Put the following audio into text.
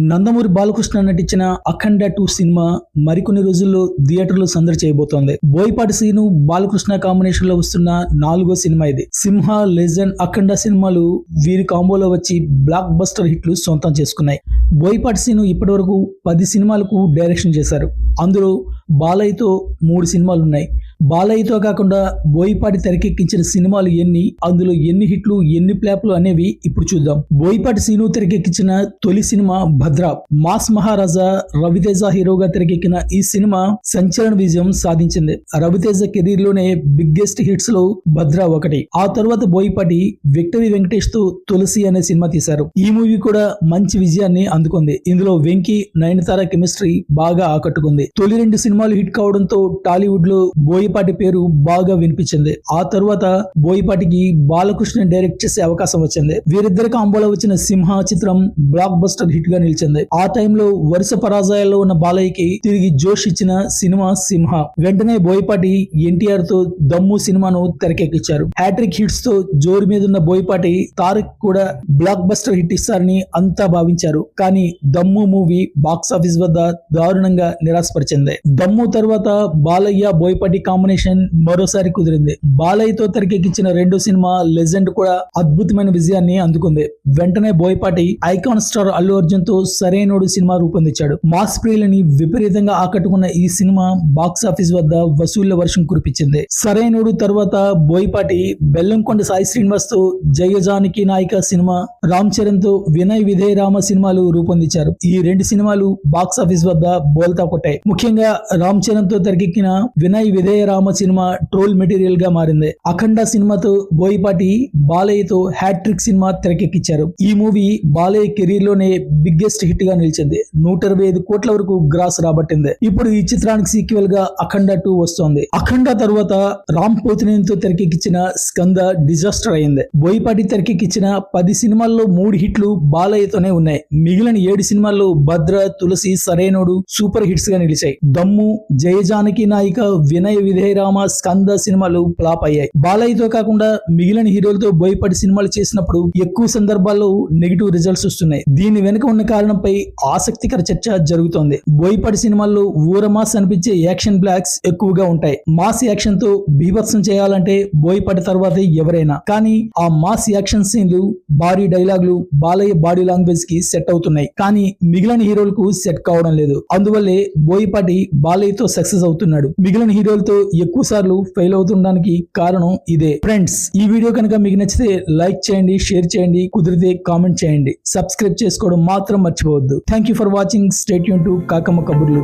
నందమూరి బాలకృష్ణ నటించిన అఖండ two cinema మరికొన్ని రోజుల్లో థియేటర్లో సందడి చేయబోతోంది. బోయపాటి సీను బాలకృష్ణ కాంబినేషన్లో వస్తున్న నాలుగో సినిమా ఇది. సింహ లెజెండ్ అఖండ సినిమాలు వీరి కాంబోలో వచ్చి బ్లాక్ బస్టర్ హిట్లు సొంతం చేసుకున్నాయి. బోయపాటి సీను ఇప్పటివరకు పది సినిమాలకు డైరెక్షన్ చేశారు. అందులో బాలయ్యతో మూడు సినిమాలు ఉన్నాయి బాలయ్యతో కాకుండా బోయపాటి తెరకెక్కించిన సినిమాలు ఎన్ని అందులో ఎన్ని హిట్లు ఎన్ని ప్లాప్లు అనేవి ఇప్పుడు చూద్దాం. బోయిపాటి సీను తెరకెక్కించిన తొలి సినిమా భద్ర. మాస్ మహారాజా రవితేజ హీరోగా తెరకెక్కిన ఈ సినిమా సంచలన విజయం సాధించింది. రవితేజ కెరీర్లోనే బిగ్గెస్ట్ హిట్స్లో భద్ర ఒకటి. ఆ తర్వాత బోయిపాటి విక్టరీ వెంకటేష్తో తులసి అనే సినిమా తీశారు. ఈ మూవీ కూడా మంచి విజయాన్ని అందుకుంది. ఇందులో వెంకీ నయనతార కెమిస్ట్రీ బాగా ఆకట్టుకుంది. తొలి రెండు సినిమాలు హిట్ కావడంతో టాలీవుడ్లో బోయపాటి పేరు బాగా వినిపించింది. ఆ తరువాత బోయపాటికి బాలకృష్ణ డైరెక్ట్ చేసే అవకాశం వచ్చింది. వీరిద్దరి కాంబోలో వచ్చిన సింహ చిత్రం బ్లాక్ బస్టర్ హిట్గా నిలిచింది. ఆ టైంలో వరుస పరాజయాల్లో ఉన్న బాలయ్యకి తిరిగి జోష్ ఇచ్చిన సినిమా సింహ. వెంటనే బోయపాటి ఎన్టీఆర్తో దమ్ము సినిమాను తెరకెక్కించారు. హ్యాట్రిక్ హిట్స్తో జోరు మీద ఉన్న బోయపాటి తారక్ కూడా బ్లాక్ బస్టర్ హిట్ ఇస్తారని అంతా భావించారు. కానీ దమ్ము మూవీ బాక్స్ ఆఫీస్ వద్ద దారుణంగా నిరాశపరిచింది. దమ్ము తర్వాత బాలయ్య బోయపాటి కాంబినేషన్ మరోసారి కుదిరింది. బాలయ్యతో తెరకెక్కించిన రెండో సినిమా లెజెండ్ కూడా అద్భుతమైన విజయాన్ని అందుకుంది. వెంటనే బోయపాటి ఐకాన్ స్టార్ అల్లు అర్జున్తో సరైనడు సినిమా రూపొందించాడు. మాస్ ప్రియులని విపరీతంగా ఆకట్టుకున్న ఈ సినిమా బాక్స్ ఆఫీస్ వద్ద వసూళ్ళ వర్షం కురిపించింది. సరైనడు తర్వాత బోయపాటి బెల్లంకొండ సాయి శ్రీనివాస్తో జయజానికి నాయిక సినిమా రామ్ చరణ్తో వినయ్ విధేయ రామ సినిమాలు రూపొందించారు. ఈ రెండు సినిమాలు బాక్స్ ఆఫీస్ వద్ద బోల్తా కొట్టాయి. ముఖ్యంగా రామ్ చరణ్తో తెరకెక్కిన వినయ్ విధేయ రామ సినిమా ట్రోల్ మెటీరియల్గా మారింది. అఖండ సినిమాతో బోయిపాటి బాలయ్యతో హ్యాట్రిక్ సినిమా తెరకెక్కించారు ఈ మూవీ బాలయ్య కెరీర్లోనే బిగ్గెస్ట్ హిట్గా నిలిచింది. నూట ఇరవై ఐదు కోట్ల వరకు గ్రాస్ రాబట్టింది. ఇప్పుడు ఈ చిత్రానికి సీక్వెల్గా అఖండ టూ వస్తోంది. అఖండ తర్వాత రామ్ పోతినేనితో తెరకెక్కించిన స్కంద డిజాస్టర్ అయింది. బోయపాటి తెరకెక్కించిన పది సినిమాల్లో మూడు హిట్లు బాలయ్యతోనే ఉన్నాయి. మిగిలిన ఏడు సినిమాల్లో భద్ర తులసి సరైనోడు సూపర్ హిట్స్గా నిలిచాయి. దమ్ము జయజానకి నాయిక వినయ్ విధేయరామ స్కంద సినిమాలు ఫ్లాప్ అయ్యాయి. బాలయ్యతో కాకుండా మిగిలిన హీరోలతో బోయపాటి సినిమాలు చేసినప్పుడు ఎక్కువ సందర్భాల్లో నెగిటివ్ రిజల్ట్స్ వస్తున్నాయి. దీని వెనుక ఉన్న కారణంపై ఆసక్తికర చర్చ జరుగుతోంది. బోయపాటి సినిమాల్లో ఊరమాస్ అనిపించే యాక్షన్ బ్లాక్స్ ఎక్కువగా ఉంటాయి. మాస్ యాక్షన్తో బీభత్సం చేయాలంటే బోయపాటి తర్వాత ఎవరైనా. కానీ ఆ మాస్ యాక్షన్ సీన్లు భారీ డైలాగులు బాలయ్య బాడీ లాంగ్వేజ్కి సెట్ అవుతున్నాయి. కానీ మిగిలిన హీరోలకు సెట్ కావడం లేదు. అందువల్లే బోయపాటి బాలయ్యతో సక్సెస్ అవుతున్నాడు. మిగిలిన హీరోలతో ఎక్కువ సార్లు ఫెయిల్ అవుతుండడానికి కారణం ఇదే. ఫ్రెండ్స్ ఈ వీడియో కనుక మీకు నచ్చితే లైక్ చేయండి షేర్ చేయండి కుదిరితే కామెంట్ చేయండి. సబ్స్క్రైబ్ చేసుకోవడం మాత్రం మర్చిపోవద్దు. Thank you for watching stay Yoon to Kakamma కబుర్లు